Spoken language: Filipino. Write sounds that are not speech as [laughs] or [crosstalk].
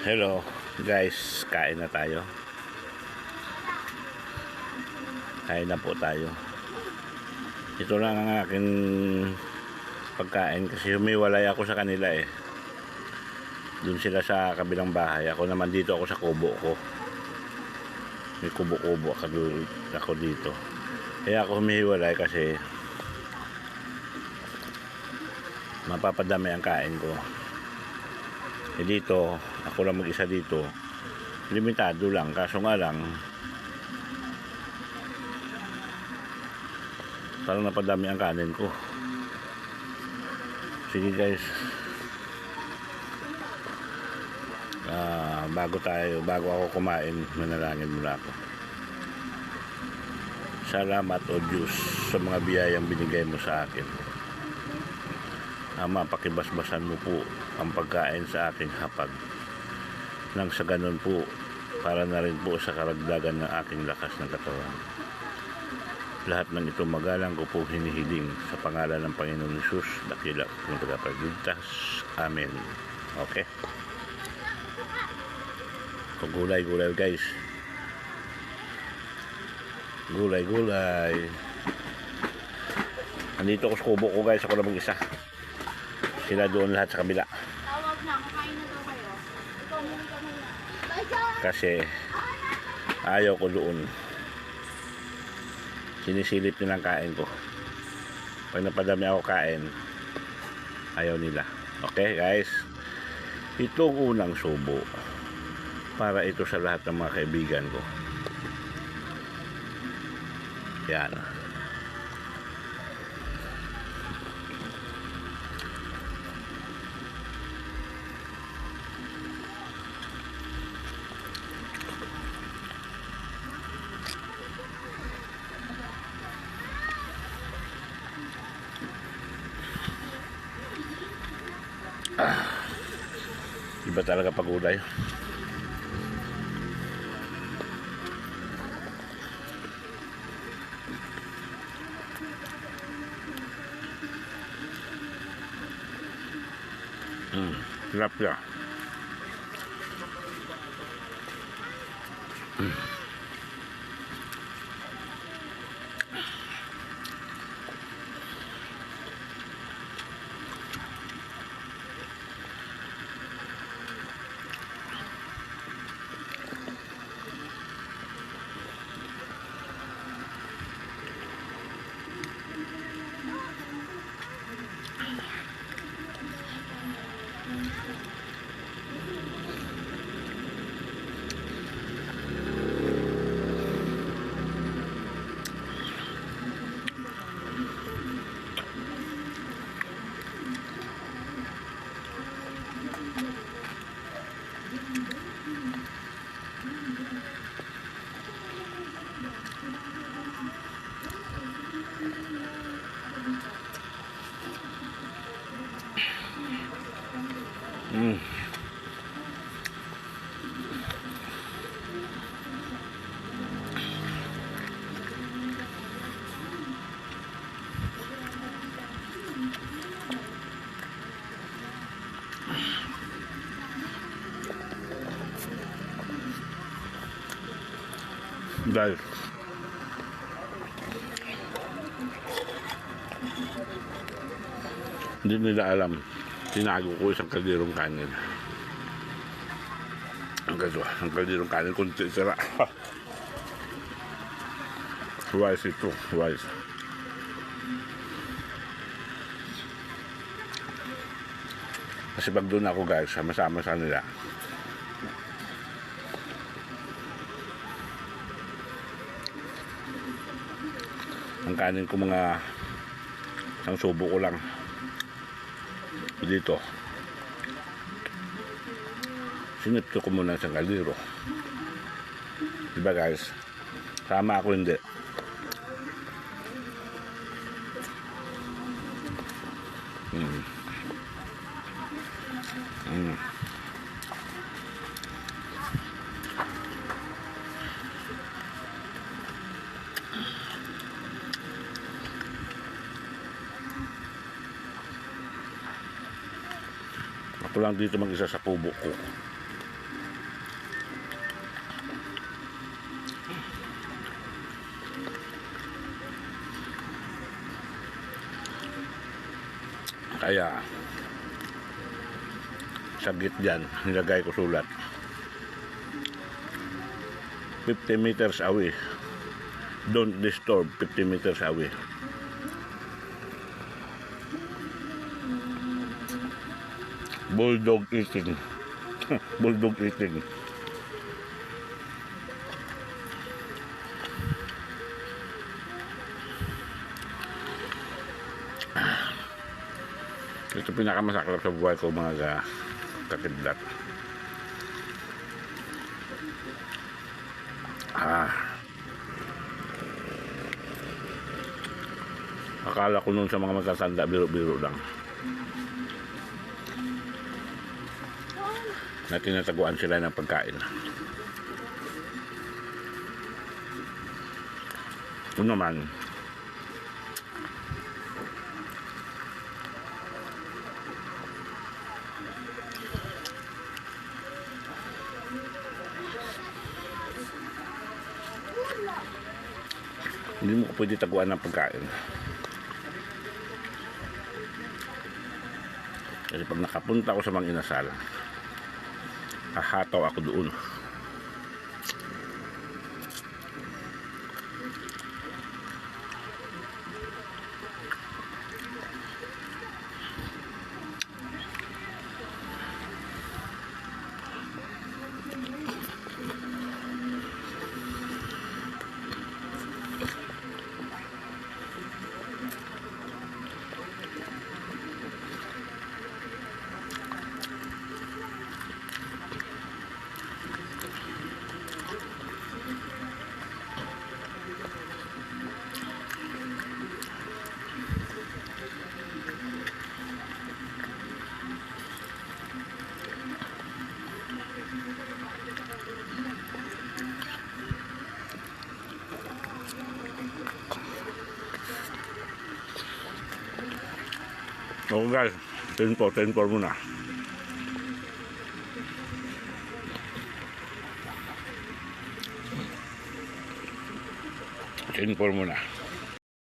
Hello guys, kain na tayo. Kain na po tayo. Ito lang ang aking pagkain kasi humiwalay ako sa kanila eh. Doon sila sa kabilang bahay. Ako naman dito ako sa kubo ko. May kubo-kubo ako, ako dito. Kaya ako humihiwalay kasi mapapadami ang kain ko. Eh dito, ako lang mag-isa dito. Limitado lang, kaso nga lang, parang napadami ang kanin ko. Sige guys. Ah, bago tayo, bago ako kumain, manalangin muna ako. Salamat o Diyos sa mga biyayang binigay mo sa akin. Ama, pakibasbasan mo po ang pagkain sa aking hapag. Nang sa ganun po, para na rin po sa karagdagan ng aking lakas ng katawan. Lahat ng ito magalang ko po hinihiling sa pangalan ng Panginoon Yesus, dakila kong tagapagligtas. Amen. Okay? So, gulay, gulay guys. Gulay, gulay. Andito ako sa kubo ko guys, ako lang mag-isa. Sila doon lahat sa kabila. Tawag na, kakain na daw kayo. Ikaw muna ka muna. Kasi ayaw ko doon. Sinisilip nila ang kain ko. Pag napadami ako kain, ayaw nila. Okay guys? Itong unang subo para ito sa lahat ng mga kaibigan ko. Yan. Iba talaga pag ulay. Hmm, sarap siya. Mm. Dahil hindi nila alam tinago ko isang kalderong kanin. Ang gato ang kalderong kanin kunti sira. [laughs] Wise ito wise. Kasi pag doon ako guys sama-sama sa nila ang kanin ko mga isang subo ko lang dito sinipto ko muna sa kaliro diba guys sama ako hindi mm. Mm. lang dito mag-isa sa kubo ko. Kaya sagit dyan, [laughs] nilagay ko sulat. 50 meters away. Don't disturb 50 meters away. Bulldog eating. [laughs] Bulldog eating. Ito pinakamasaklap sa buhay ko mga ka kakidlat. Ah. Akala ko noon sa mga matatanda, biro-biro lang. Na tinataguan sila ng pagkain. Ito naman, hindi mo pwede taguan ng pagkain. Kasi pag nakapunta ako sa mga inasal, hahataw ako doon. So guys, 10 po, 10 po muna. Ten po muna.